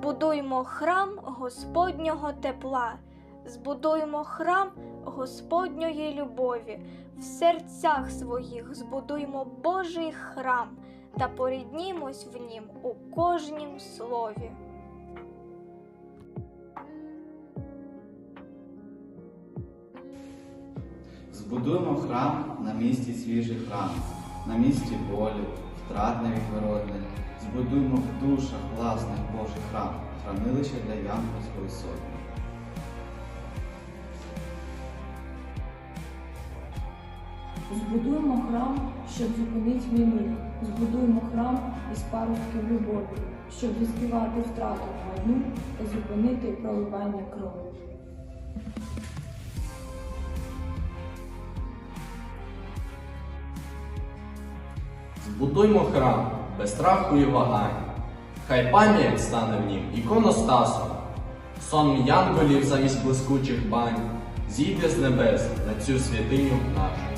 Збудуймо храм Господнього тепла, збудуймо храм Господньої любові, в серцях своїх збудуймо Божий храм та поріднімось в нім у кожнім слові. Збудуємо храм на місці свіжих ран, на місці болю, втрат невідворотних. Збудуємо в душах власних Божий храм, хранилище для янголської сотні. Збудуємо храм, щоб зупинити війну. Збудуємо храм із паростків любові, щоб відспівати втрату війну та зупинити проливання крові. Збудуймо храм без страху і вагань. Хай пам'ять стане в нім іконостасом. Сон янголів замість блискучих бань зійде з небес на цю святиню нашу.